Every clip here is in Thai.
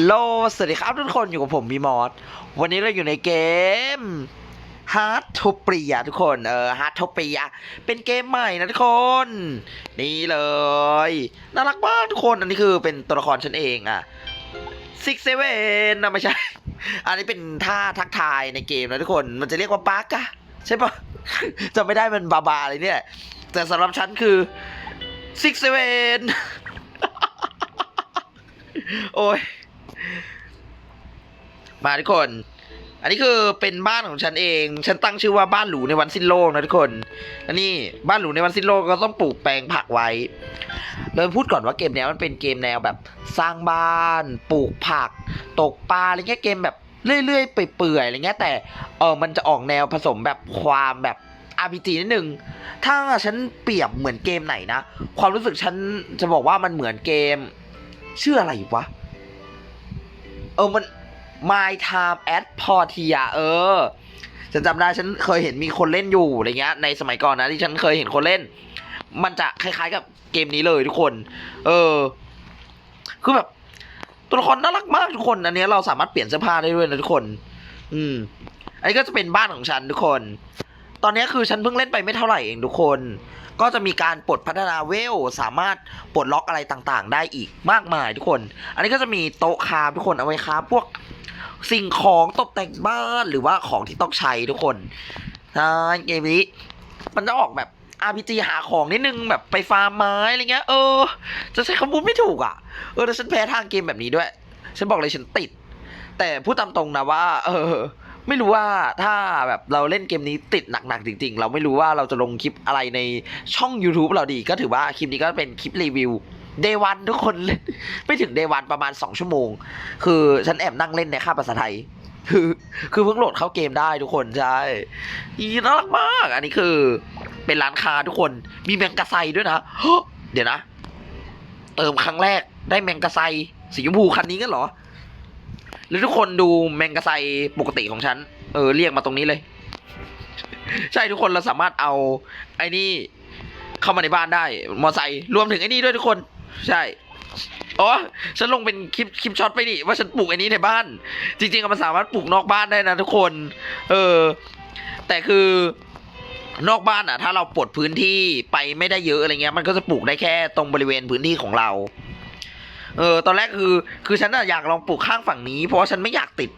ลโหล สวัสดีครับทุกคนอยู่กับผมมีมอส วันนี้เราอยู่ในเกม Hard t o p i a ทุกคน เออ Hard t o p i a เป็นเกมใหม่นะทุกคน นี่เลย น่ารักมากทุกคน อันนี้คือเป็นตัวละครฉันเองอะ Six Seven นนะไม่ใช่ อันนี้เป็นท่าทักทายในเกมนะทุกคน มันจะเรียกว่าปาร์กอะใช่ปะจำไม่ได้มันบาบาอะไรเนี่ย แต่สำหรับฉันคือ Six Seven โอ้ย มาทุกคน อันนี้คือเป็นบ้านของฉันเอง ฉันตั้งชื่อว่าบ้านหรูในวันสิ้นโลกนะทุกคน อันนี้บ้านหรูในวันสิ้นโลกก็ต้องปลูกแปลงผักไว้เริ่มพูดก่อนว่าเกมแนวมันเป็นเกมแนวแบบ สร้างบ้าน ปลูกผัก ตกปลาอะไรเงี้ยเกมแบบเรื่อยๆเปื่อยๆอะไรเงี้ยแต่เออมันจะออกแนวผสมแบบความแบบ RPG นิดนึง ถ้าฉันเปรียบเหมือนเกมไหนนะ ความรู้สึกฉันจะบอกว่ามันเหมือนเกม ชื่ออะไรวะ ออมัน My Time at Portia เออฉันจำได้ฉันเคยเห็นมีคนเล่นอยู่อะไรเงี้ยในสมัยก่อนนะที่ฉันเคยเห็นคนเล่น มันจะคล้ายๆกับเกมนี้เลยทุกคน เออ คือแบบ ตัวละครน่ารักมากทุกคน อันนี้เราสามารถเปลี่ยนเสื้อผ้าได้ด้วยนะทุกคน อืม อันนี้ก็จะเป็นบ้านของฉันทุกคน ตอนนี้คือฉันเพิ่งเล่นไปไม่เท่าไหร่เองทุกคน ก็จะมีการปลดพัฒนาเวล สามารถปลดล็อกอะไรต่างๆ ได้อีกมากมายทุกคน อันนี้ก็จะมีโต๊ะคาทุกคนเอาไว้คาพวกสิ่งของตกแต่งบ้านหรือว่าของที่ต้องใช้ทุกคนนะเกมนี้ มันจะออกแบบ RPG หาของนิดนึงแบบไปฟาร์มไม้อะไรเงี้ยเออ จะใช้คำพูดไม่ถูกอะ เออแต่ฉันแพ้ทางเกมแบบนี้ด้วย ฉันบอกเลยฉันติด แต่พูดตามตรงนะว่า เออ ไม่รู้ว่าถ้าแบบเราเล่นเกมนี้ติดหนักๆจริง ๆ เราไม่รู้ว่าเราจะลงคลิปอะไรในช่อง YouTube เราดีก็ถือว่าคลิปนี้ก็เป็นคลิปรีวิวเดวันทุกคนเล่นไม่ถึงเดวันประมาณ 2 ชั่วโมง คือฉันแอบนั่งเล่นในค่าบภาษาไทย คือคือเพิ่งโหลดเข้าเกมได้ทุกคนใช่อีน่ารักมาก อันนี้คือ เป็นร้านค้าทุกคนมีแมงกะไซด้วยนะเฮ้อเดี๋ยวนะ เติมครั้งแรกได้แมงกะไซสีชมพูคันนี้กันเหรอ แล้วทุกคนดูแมงกะไซปกติของฉัน เออ เรียกมาตรงนี้เลย ใช่ทุกคนเราสามารถเอา ไอ้นี่ เข้ามาในบ้านได้ มอไซค์รวมถึงไอ้นี่ด้วยทุกคน ใช่อ๋อฉันลงเป็นคลิปคลิปช็อตไปนี่ว่าฉันปลูกไอ้นี้ในบ้าน จริงๆมันสามารถปลูกนอกบ้านได้นะทุกคน เออ แต่คือนอกบ้านอะ ถ้าเราปลดพื้นที่ไปไม่ได้เยอะอะไรเงี้ย มันก็จะปลูกได้แค่ตรงบริเวณพื้นที่ของเรา เออ ตอนแรกคือ คือฉันอะอยากลองปลูกข้างฝั่งนี้ เพราะว่าฉันไม่อยากติด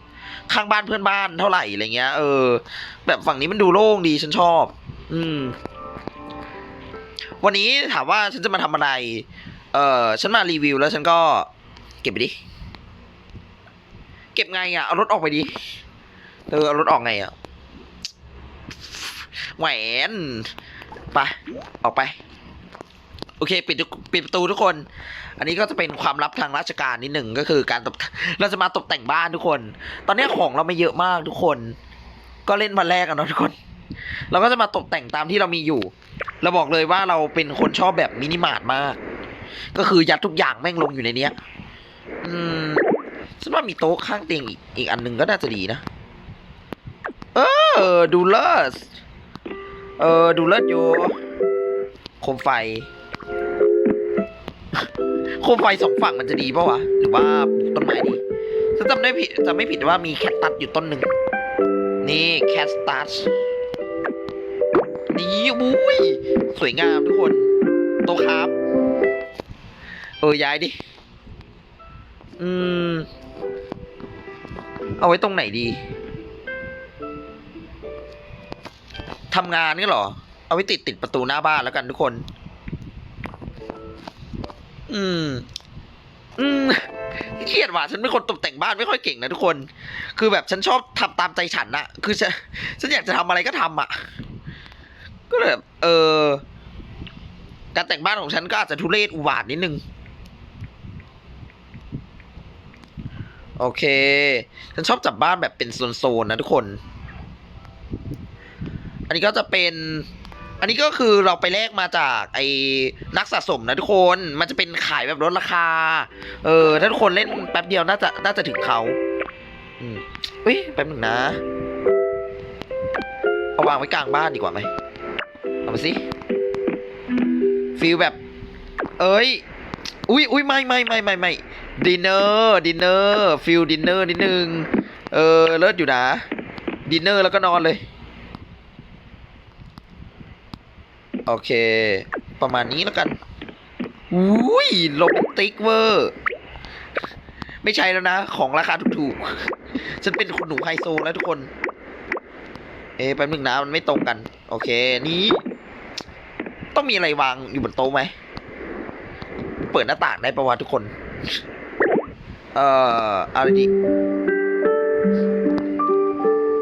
ข้างบ้านเพื่อนบ้านเท่าไหร่อะไรเงี้ย เออ แบบฝั่งนี้มันดูโล่งดีฉันชอบ อืม วันนี้ถามว่าฉันจะมาทำอะไร เออฉันมารีวิวแล้วฉันก็ เก็บไปดิ เก็บไงอะเอารถออกไปดิ เออเอารถออกไงอะแหวน ไป ออกไป อเคปิดปิดประตูทุกคน อันนี้ก็จะเป็นความลับทางราชการนิดหนึ่งก็คือการตกเราจะมาตกแต่งบ้านทุกคน ตอนนี้ของเราไม่เยอะมากทุกคน ก็เล่นมาแรกกันเนาะทุกคน เราก็จะมาตกแต่งตามที่เรามีอยู่ เราบอกเลยว่าเราเป็นคนชอบแบบมินิมาร์ทมาก ก็คือยัดทุกอย่างแม่งลงอยู่ในเนี้ย อืมฉันว่ามีโต๊ะข้างเตียงอีกอีกอันหนึ่งก็น่าจะดีนะ เออดูเลิศเออดูเลิศอยู่โคมไฟ โคมไฟสองฝั่งมันจะดีป่าวะ หรือว่าปลูกต้นไม้ดีฉันจำได้ผิดจำไม่ผิดว่ามีแคคตัสอยู่ต้นหนึ่ง นี่แคคตัสนี่อุ้ย สวยงามทุกคนโตครับ เออ ย้ายดิ อืม เอาไว้ตรงไหนดีทำงานก็เหรอ เอาไว้ติดติดประตูหน้าบ้านแล้วกันทุกคน อืม อืมเครียดว่ะฉันเป็นคนตกแต่งบ้านไม่ค่อยเก่งนะทุกคน คือแบบฉันชอบทำตามใจฉันอะคือฉันฉันอยากจะทำอะไรก็ทำอะก็เลยแบบเออการแต่งบ้านของฉันก็อาจจะทุเรศอุบาทนิดนึงโอเค ฉันชอบจับบ้านแบบเป็นโซนๆนะทุกคน อันนี้ก็จะเป็น อันนี้ก็คือเราไปแลกมาจากไอ้นักสะสมนะทุกคน มันจะเป็นขายแบบลดราคา เออ ถ้าทุกคนเล่นแป๊บเดียวน่าจะน่าจะถึงเขาอืมเฮ้ยแป๊บหนึ่งนะ เอาวางไว้กลางบ้านดีกว่าไหม เอามาสิ ฟีลแบบ เอ้ยออุ้ยอุ้ยไม่ไม่ไม่ไม่ไม่ดินเนอร์ดินเนอร์ฟิลดินเนอร์นิดนึง เออ เลิศอยู่นะ ดินเนอร์แล้วก็นอนเลย โอเค ประมาณนี้แล้วกันอุ้ยโรแมนติกเวอร์ไม่ใช่แล้วนะ ของราคาถูกๆฉันเป็นคนหนูไฮโซแล้วทุกคน เอ๊ะแป๊บนึงนะมันไม่ตรงกัน โอเค นี้ ต้องมีอะไรวางอยู่บนโต๊ะไหม เปิดหน้าต่างได้ปะวะทุกคน เอ่ออะไรดี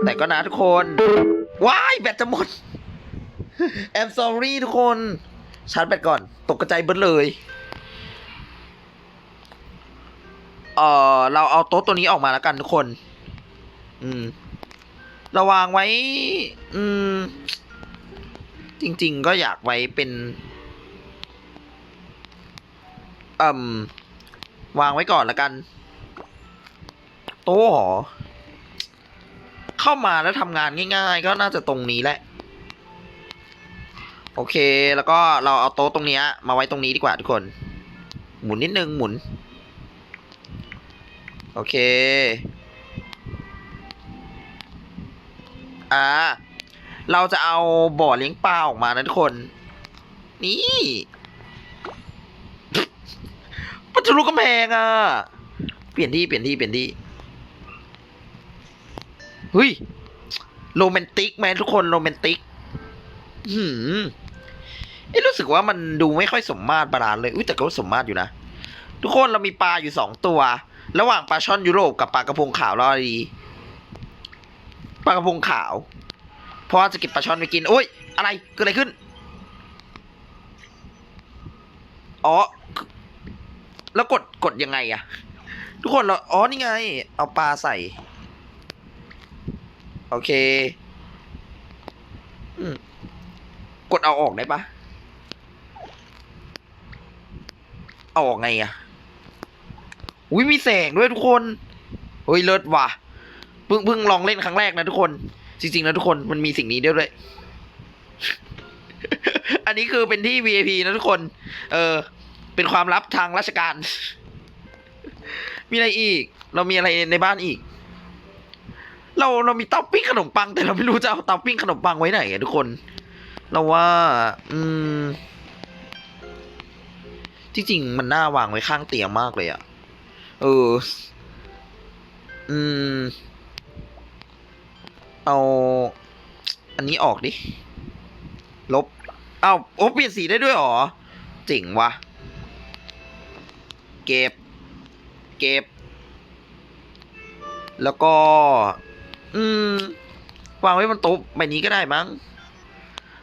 แต่ก็นะทุกคน ว้าย แบตจะหมด I'm sorry ทุกคน ชาร์จแบตก่อน ตกกระจายเบิดเลย เอ่อ เราเอาโต๊ะตัวนี้ออกมาแล้วกันทุกคน อืมเราวางไว้ อืม จริง ๆ ก็อยากไว้เป็นอืมวางไว้ก่อนละกัน โต๊ะหรอ เข้ามาแล้วทำงานง่าย ๆ ก็น่าจะตรงนี้แหละ โอเค แล้วก็เราเอาโต๊ะตรงนี้มาไว้ตรงนี้ดีกว่าทุกคน หมุนนิดนึงหมุน โอเค อ่า เราจะเอาบ่อเลี้ยงปลาออกมานะทุกคน นี่มันจะลุกกำแพงอะ เปลี่ยนที่เปลี่ยนที่เปลี่ยนที่เฮ้ยโรแมนติกไหมทุกคนโรแมนติก หืม เอ๊ะรู้สึกว่ามันดูไม่ค่อยสมมาตรบาลานเลยอุ้ยแต่ก็สมมาตรอยู่นะ ทุกคนเรามีปลาอยู่สองตัว ระหว่างปลาช่อนยุโรปกับปลากระพงขาวเราดีปลากระพงขาวเพราะว่าจะเก็บปลาช่อนไปกินโอ้ยอะไรเกิดอะไรขึ้นอ๋อแล้วกดกดยังไงอะทุกคนเราอ๋อนี่ไง เอาปลาใส่ โอเคอืมกดเอาออกได้ปะ เอาออกไงอะอุ้ยมีแสงด้วยทุกคนเฮ้ยเลิศว่ะเพิ่งเพิ่งลองเล่นครั้งแรกนะทุกคน จริงๆนะทุกคนมันมีสิ่งนี้ด้วยด้วย อันนี้คือเป็นที่ VIP นะทุกคน เออ เป็นความลับทางราชการ มีอะไรอีก เรามีอะไรในบ้านอีก เราเรามีเตาปิ้งขนมปัง แต่เราไม่รู้จะเอาเตาปิ้งขนมปังไว้ไหนอะทุกคน เราว่า อืม ที่จริงมันน่าวางไว้ข้างเตียงมากเลยอะเออ อืม เอา อันนี้ออกดิ ลบ เอ้าโอ้เปลี่ยนสีได้ด้วยหรอ เจ๋งวะเก็บ เก็บ แล้วก็ อืม วางไว้บนโต๊ะใบนี้ก็ได้มั้ง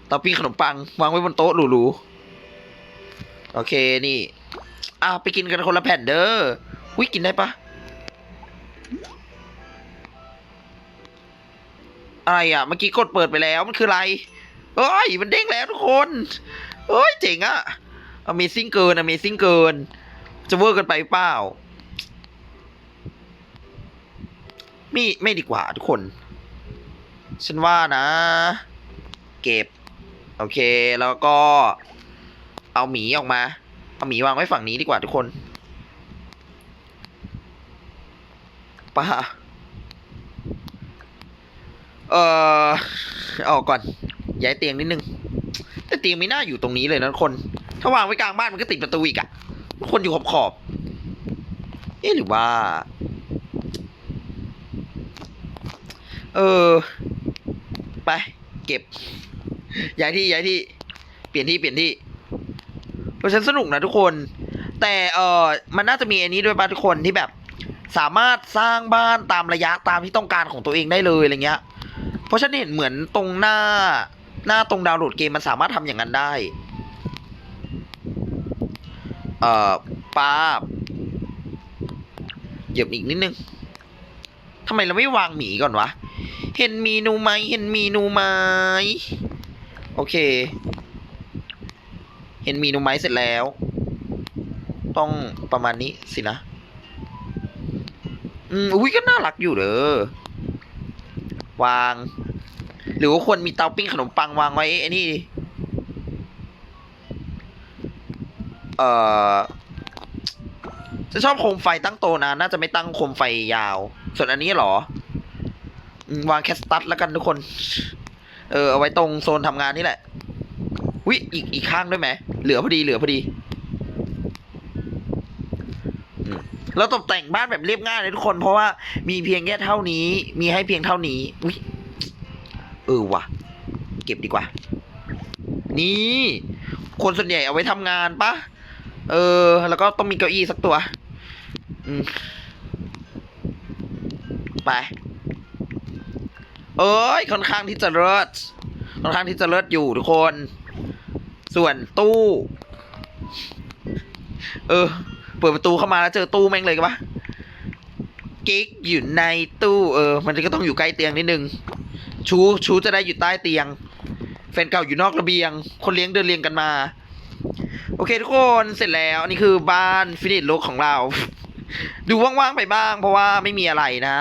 เตาปิ้งขนมปัง วางไว้บนโต๊ะหรูๆ โอเคนี่อะไปกินกันคนละแผ่นเด้อวิกินได้ปะอะไรอะเมื่อกี้กดเปิดไปแล้วมันคืออะไรเอ้ยมันเด้งแล้วทุกคนเอ้ยเจ๋งอะ Amazing เกิน Amazing เกิน จะเวอร์กันไปเปล่าไม่ไม่ดีกว่าทุกคน ฉันว่านะ เก็บ โอเคแล้วก็ เอาหมีออกมา เอาหมีวางไว้ฝั่งนี้ดีกว่าทุกคนป้าเอ่อออกก่อน ย้ายเตียงนิดนึง แต่เตียงไม่น่าอยู่ตรงนี้เลยนะคน ถ้าวางไว้กลางบ้านมันก็ติดประตูอีกอะคนอยู่ขอบขอบ เอ๊ะหรือว่า เออ ไป เก็บ ย้ายที่ย้ายที่ เปลี่ยนที่เปลี่ยนที่ เพราะฉันสนุกนะทุกคน แต่เออมันน่าจะมีอันนี้ด้วยป่ะทุกคนที่แบบ สามารถสร้างบ้านตามระยะตามที่ต้องการของตัวเองได้เลยอะไรเงี้ย เพราะฉันเห็นเหมือนตรงหน้า หน้าตรงดาวน์โหลดเกมมันสามารถทำอย่างนั้นได้ เอ่อป้าเหยียบอีกนิดนึงทำไมเราไม่วางหมีก่อนวะ เห็นเมีนูไหมเห็นเมีนูไหมโอเค เห็นมีนูไมเสร็จแล้ว ต้องประมาณนี้สินะ อืมอุ้ยก็น่ารักอยู่เด้อวาง หรือว่าควรมีเตาปิ้งขนมปังวางไว้ไอ้นี่เอ่อจะชอบโคมไฟตั้งโตนะ น่าจะไม่ตั้งโคมไฟยาว ส่วนอันนี้หรอ วางแคสตัสแล้วกันทุกคน เออ เอาไว้ตรงโซนทำงานนี่แหละ วิอีกอีกข้างด้วยไหมเหลือพอดีเหลือพอดีอืมแล้วตกแต่งบ้านแบบเรียบง่ายเลยทุกคน เพราะว่ามีเพียงแค่เท่านี้ มีให้เพียงเท่านี้วิเออว่ะ เก็บดีกว่า นี่ คนส่วนใหญ่เอาไว้ทำงานปะเออ แล้วก็ต้องมีเก้าอี้สักตัวอืมไป เอ้ยค่อนข้างที่จะเลิศค่อนข้างที่จะเลิศอยู่ทุกคน ส่วนตู้ เออ เปิดประตูเข้ามาแล้วเจอตู้แม่งเลยกันปะกิ๊กอยู่ในตู้เออ มันก็ต้องอยู่ใกล้เตียงนิดนึง ชูชูจะได้อยู่ใต้เตียง แฟนเก่าอยู่นอกระเบียง คนเลี้ยงเดินเรียงกันมา โอเคทุกคนเสร็จแล้ว นี่คือบ้านฟินิชลกของเรา ดูว่างๆไปบ้าง เพราะว่าไม่มีอะไรนะ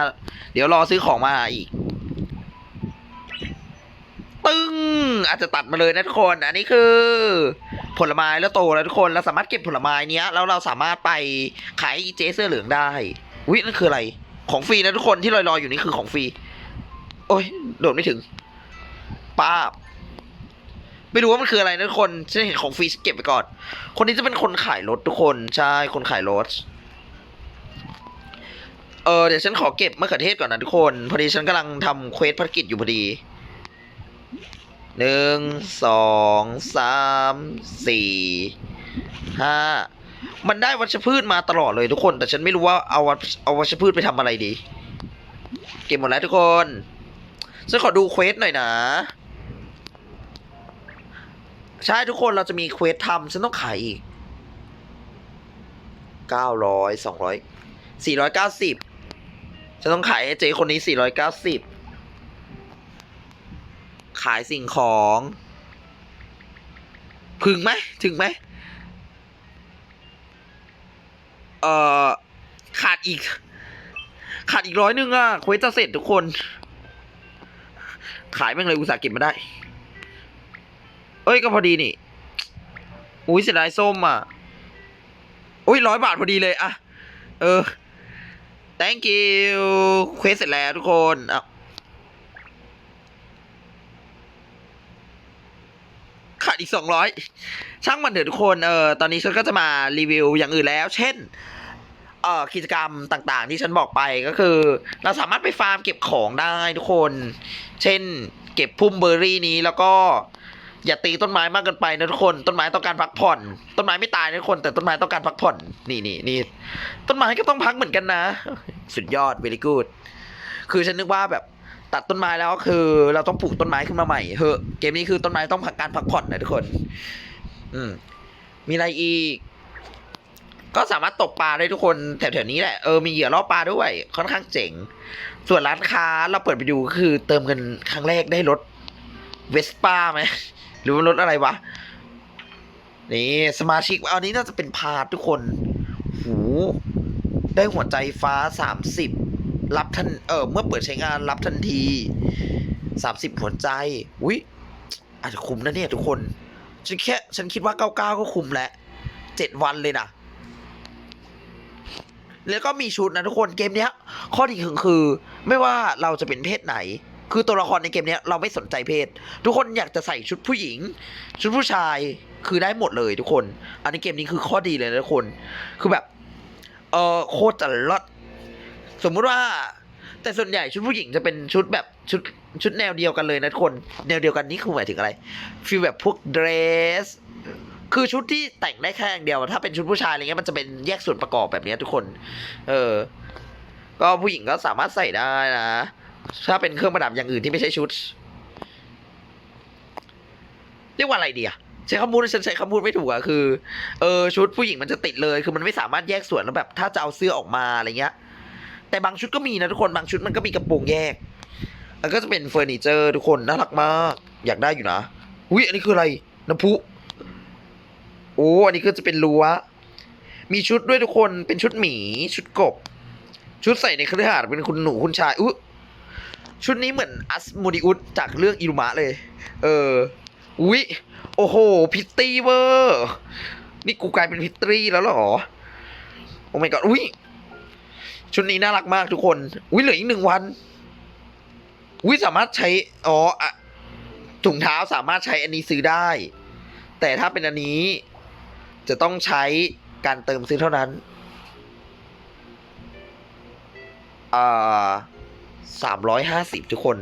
เดี๋ยวรอซื้อของมาอีก ตึ้งอาจจะตัดมาเลยนะทุกคน อันนี้คือ ผลไม้แล้วโตแล้วทุกคนเราสามารถเก็บผลไม้เนี้ยแล้วเราสามารถไปขายเจเสื้อเหลืองได้วินั่นคืออะไร ของฟรีนะทุกคนที่ลอยๆอยู่นี่คือของฟรีโอ้ยโดดไม่ถึงป้าไม่รู้ว่ามันคืออะไรนะทุกคนฉันเห็นของฟรีเก็บไปก่อน คนนี้จะเป็นคนขายรถทุกคนใช่คนขายรถเออเดี๋ยวฉันขอเก็บมะเขือเทศก่อนนะทุกคน พอดีฉันกำลังทำเควสภารกิจอยู่พอดี หนึ่งสองสามสี่ห้ามันได้วัชพืชมาตลอดเลยทุกคน แต่ฉันไม่รู้ว่าเอาวัชเอาวัชพืชไปทำอะไรดี เก็บหมดแล้วทุกคนฉันขอดูเควสหน่อยนะ ใช่ทุกคนเราจะมีเควสทำฉันต้องขายอีกเก้าร้อยสองร้อยสี่ร้อยเก้าสิบฉันต้องขายให้เจ๊คนนี้สี่ร้อยเก้าสิบ ขายสิ่งของ พึงไหมถึงไหมเอ่อ ขาดอีก ขาดอีกร้อยหนึ่งอะเควสจะเสร็จทุกคน ขายแม่งเลยอุตส่าห์เก็บมาได้ เอ้ยก็พอดีนี่ อุ้ยเสียดายส้มอะ อุ้ยร้อยบาทพอดีเลยอะเออ thank you เควสเสร็จแล้วทุกคนอะ ขาดอีกสองร้อยช่างมันเถอะทุกคนเออตอนนี้ฉันก็จะมารีวิวอย่างอื่นแล้ว เช่นเอ่อกิจกรรมต่างๆ ที่ฉันบอกไปก็คือ เราสามารถไปฟาร์มเก็บของได้ทุกคน เช่น เก็บพุ่มเบอร์รี่นี้แล้วก็ อย่าตีต้นไม้มากเกินไปนะทุกคน ต้นไม้ต้องการพักผ่อน ต้นไม้ไม่ตายนะทุกคน แต่ต้นไม้ต้องการพักผ่อน นี่นี่นี่ต้นไม้ก็ต้องพักเหมือนกันนะ สุดยอด very good คือฉันนึกว่าแบบ ตัดต้นไม้แล้วคือ เราต้องปลูกต้นไม้ขึ้นมาใหม่เฮ้อะเกมนี้คือต้นไม้ต้องพักการพักผ่อนนะทุกคน อืม มีอะไรอีก ก็สามารถตกปลาได้ทุกคนแถวๆนี้แหละ เออมีเหยื่อล่อปลาด้วยค่อนข้างเจ๋ง ส่วนร้านค้าเราเปิดไปดูก็คือ เติมเงินครั้งแรกได้รถเวสป้าไหมหรือว่ารถอะไรวะนี่สมาชิกอันนี้น่าจะเป็นพาร์ททุกคน หู ได้หัวใจฟ้าสามสิบ รับทันเออเมื่อเปิดใช้งานรับทันทีสามสิบหัวใจอุ้ยอาจจะคุ้มนะเนี่ยทุกคนฉันแค่ฉันคิดว่าเก้าเก้าก็คุ้มแล้วเจ็ดวันเลยนะแล้วก็มีชุดนะทุกคนเกมเนี้ย ข้อดีคือคือ ไม่ว่าเราจะเป็นเพศไหน คือตัวละครในเกมเนี้ยเราไม่สนใจเพศ ทุกคนอยากจะใส่ชุดผู้หญิง ชุดผู้ชายคือได้หมดเลยทุกคน อันนี้เกมนี้คือข้อดีเลยนะทุกคน คือแบบ เออโคตรจะลด สมมุติว่า แต่ส่วนใหญ่ชุดผู้หญิงจะเป็นชุดแบบชุดชุดแนวเดียวกันเลยนะคน แนวเดียวกันนี่คือหมายถึงอะไรฟีลแบบพวกเดรสคือชุดที่แต่งได้แค่อย่างเดียว ถ้าเป็นชุดผู้ชายอะไรเงี้ยมันจะเป็นแยกส่วนประกอบแบบนี้ทุกคน เออ ก็ผู้หญิงก็สามารถใส่ได้นะ ถ้าเป็นเครื่องประดับอย่างอื่นที่ไม่ใช่ชุด เรียกว่าอะไรดีอะใช้คำพูดฉันใช้คำพูดไม่ถูกอะคือ เออชุดผู้หญิงมันจะติดเลย คือมันไม่สามารถแยกส่วนแล้วแบบ ถ้าจะเอาเสื้อออกมาอะไรเงี้ย แต่บางชุดก็มีนะทุกคนบางชุดมันก็มีกระโปรงแยก แล้วก็จะเป็นเฟอร์นิเจอร์ทุกคนน่ารักมาก อยากได้อยู่นะอุ้ยอันนี้คืออะไรน้ำพุโอ้อันนี้ก็จะเป็นรั้วมีชุดด้วยทุกคนเป็นชุดหมีชุดกบ ชุดใส่ในเครือหาสน์เป็นคุณหนูคุณชายอุ๊ยชุดนี้เหมือนอัสโมดิอุสจากเรื่องอิรุมะเลย เอออุ๊ยโอ้โห พิตตี้เวอร์ นี่กูกลายเป็นพิตตี้แล้วเหรอ โอ้อ้ my god อุ้ย ชุดนี้น่ารักมากทุกคนอุ้ยเหลืออีกหนึ่งวันอุ้ยสามารถใช้อ๋ออะถุงเท้าสามารถใช้อันนี้ซื้อได้ แต่ถ้าเป็นอันนี้จะต้องใช้การเติมซื้อเท่านั้นอ่าสามร้อยห้าสิบทุกคน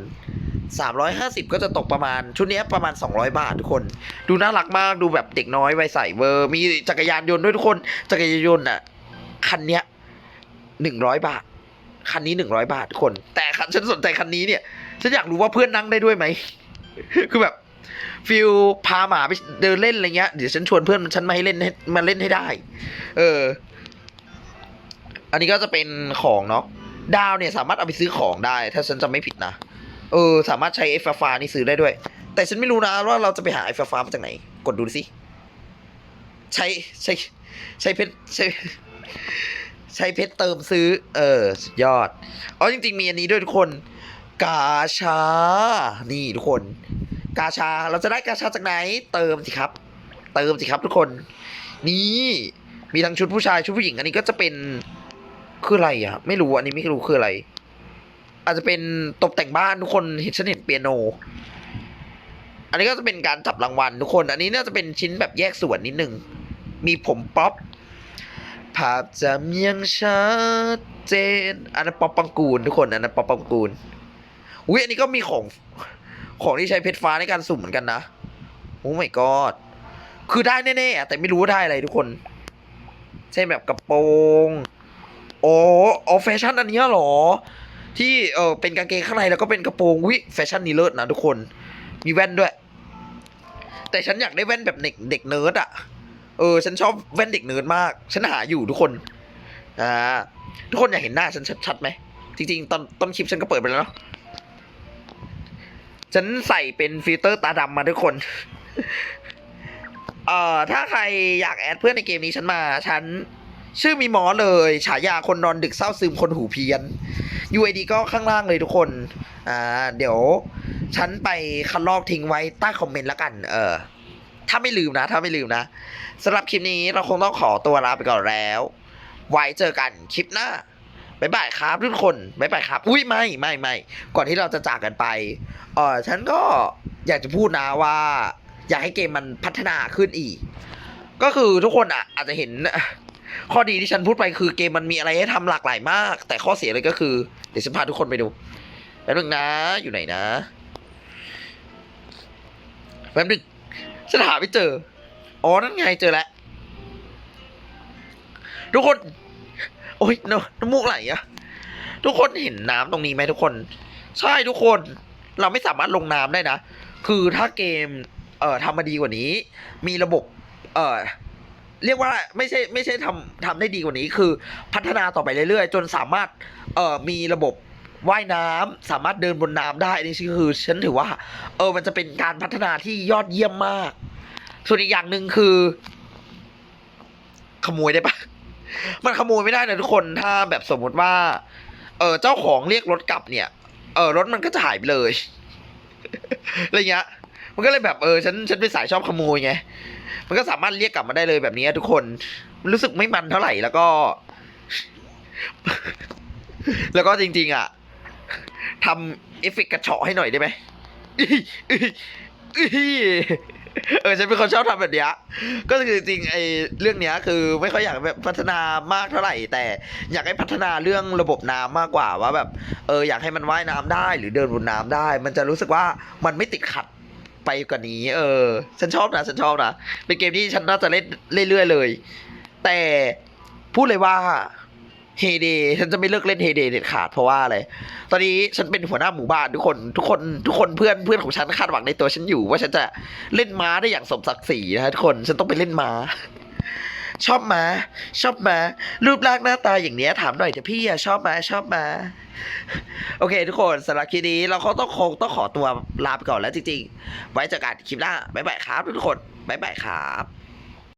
สามร้อยห้าสิบก็จะตกประมาณ ชุดนี้ประมาณสองร้อยบาททุกคน ดูน่ารักมากดูแบบเด็กน้อยวัยใสเวอร์ มีจักรยานยนต์ด้วยทุกคน จักรยานยนต์อะ คันเนี้ย หนึ่งร้อยบาท คันนี้หนึ่งร้อยบาทคน แต่คันฉันสนใจคันนี้เนี่ย ฉันอยากรู้ว่าเพื่อนนั่งได้ด้วยไหม คือแบบฟิลพาหมาไปเดินเล่นอะไรเงี้ย เดี๋ยวฉันชวนเพื่อนฉันมาให้เล่นให้มาเล่นให้ได้ เออ อันนี้ก็จะเป็นของเนาะ ดาวเนี่ยสามารถเอาไปซื้อของได้ ถ้าฉันจำไม่ผิดนะ เออ สามารถใช้ไอฟ้าฟ้านี่ซื้อได้ด้วย แต่ฉันไม่รู้นะว่าเราจะไปหาไอฟ้าฟ้ามาจากไหน กดดูสิ ใช้ใช้ ใช้เพชรใช้ ใช้เพชรเติมซื้อ เออยอดอ๋อจริง ๆ มีอันนี้ด้วยทุกคน กาชา นี่ทุกคน กาชาเราจะได้กาชาจากไหน เติมสิครับ เติมสิครับทุกคน นี่มีทั้งชุดผู้ชายชุดผู้หญิง อันนี้ก็จะเป็นคืออะไรอะไม่รู้อันนี้ไม่รู้คืออะไร อาจจะเป็นตกแต่งบ้านทุกคนเห็นฉันเห็นเปียโน อันนี้ก็จะเป็นการจับรางวัลทุกคน อันนี้น่าจะเป็นชิ้นแบบแยกส่วนนิดนึงมีผมป๊อป ภาพจะเมียงชัดเจน อันนั้นป๊อปปังกูลทุกคนอันนั้นป๊อปปังกูลอุ้ยอันนี้ก็มีของของที่ใช้เพชรฟ้าในการสุ่มเหมือนกันนะโอ้ my god คือได้แน่ๆแต่ไม่รู้ว่าได้อะไรทุกคนใช่แบบกระโปรงโอ้อ๋อแฟชั่นอันนี้เหรอ ที่เออเป็นกางเกงข้างในแล้วก็เป็นกระโปรงวิแฟชั่นนี้เลิศนะทุกคน มีแว่นด้วย แต่ฉันอยากได้แว่นแบบเด็กเด็กเนิร์ดอะ เออ ฉันชอบแว่นเด็กเนิร์ดมาก ฉันหาอยู่ทุกคน อ่า ทุกคนอยากเห็นหน้าฉันชัดๆไหม จริงๆ ตอนต้นคลิปฉันก็เปิดไปแล้วเนาะ ฉันใส่เป็นฟิลเตอร์ตาดำมาทุกคน เอ่อ ถ้าใครอยากแอดเพื่อนในเกมนี้ฉันมา ฉันชื่อมีหมอเลย ฉายาคนนอนดึกเศร้าซึมคนหูเพี้ยน UID ก็ข้างล่างเลยทุกคน อ่า เดี๋ยว ฉันไปคัดลอกทิ้งไว้ใต้คอมเมนต์แล้วกัน เออ ถ้าไม่ลืมนะ ถ้าไม่ลืมนะสำหรับคลิปนี้เราคงต้องขอตัวลาไปก่อนแล้ว ไว้เจอกันคลิปหน้าบ๊ายบายครับทุกคนบ๊ายบายครับ อุ้ยไม่ไม่ไม่ก่อนที่เราจะจากกันไปเออฉันก็อยากจะพูดนะว่า อยากให้เกมมันพัฒนาขึ้นอีก ก็คือทุกคนอะ อาจจะเห็น ข้อดีที่ฉันพูดไปคือเกมมันมีอะไรให้ทำหลากหลายมาก แต่ข้อเสียเลยก็คือ เดี๋ยวฉันพาทุกคนไปดูแป๊บนึงนะ อยู่ไหนนะแป๊บนึง ฉันหาไม่เจอ อ๋อ นั่นไงเจอแล้ว ทุกคน โอ้ยน้ำน้ำมูกไหลอะทุกคนเห็นน้ำตรงนี้ไหมทุกคน ใช่ทุกคน เราไม่สามารถลงน้ำได้นะ คือถ้าเกม เอ่อทำมาดีกว่านี้ มีระบบ เอ่อเรียกว่าไม่ใช่ไม่ใช่ทำทำได้ดีกว่านี้ คือพัฒนาต่อไปเรื่อยๆ จนสามารถเอ่อมีระบบ ว่ายน้ำสามารถเดินบนน้ำได้นี่คือฉันถือว่า เออมันจะเป็นการพัฒนาที่ยอดเยี่ยมมาก ส่วนอีกอย่างหนึ่งคือ ขโมยได้ปะมันขโมยไม่ได้นะทุกคนถ้าแบบสมมติว่า เออเจ้าของเรียกรถกลับเนี่ย เออรถมันก็จะหายไปเลยอะไรเงี้ยมันก็เลยแบบเออฉันฉันเป็นสายชอบขโมยไงมันก็สามารถเรียกกลับมาได้เลยแบบนี้ทุกคนมันรู้สึกไม่มันเท่าไหร่แล้วก็ แล้วก็จริง ๆ อะ ทำเอฟเฟกต์กระเฉาะให้หน่อยได้ไหมเออฉันเป็นคนชอบทำแบบเนี้ยก็คือจริงๆไอ้เรื่องเนี้ยคือไม่ค่อยอยากแบบพัฒนามากเท่าไหร่ แต่อยากให้พัฒนาเรื่องระบบน้ำมากกว่าว่าแบบเอออยากให้มันว่ายน้ำได้ หรือเดินบนน้ำได้ มันจะรู้สึกว่ามันไม่ติดขัดไปกว่านี้ เออ ฉันชอบนะฉันชอบนะเป็นเกมที่ฉันน่าจะเล่นเรื่อยๆเลย แต่พูดเลยว่า เฮเดฉันจะไม่เลิกเล่นเฮเดเด็ดขาดเพราะว่าอะไร ตอนนี้ฉันเป็นหัวหน้าหมู่บ้านทุกคนทุกคนทุกคนเพื่อนเพื่อนของฉันคาดหวังในตัวฉันอยู่ ว่าฉันจะเล่นม้าได้อย่างสมศักดิ์ศรีนะทุกคน ฉันต้องไปเล่นม้า ชอบม้าชอบม้ารูปร่างหน้าตาอย่างเนี้ยถามหน่อยเถอะพี่อะชอบม้าชอบม้าโอเค ทุกคนสำหรับคลิปนี้เราก็ต้องคงต้องขอตัวลาไปก่อนแล้วจริงๆ ไว้เจอกันคลิปหน้าบ๊ายบายครับ ทุกคนบ๊ายบายครับ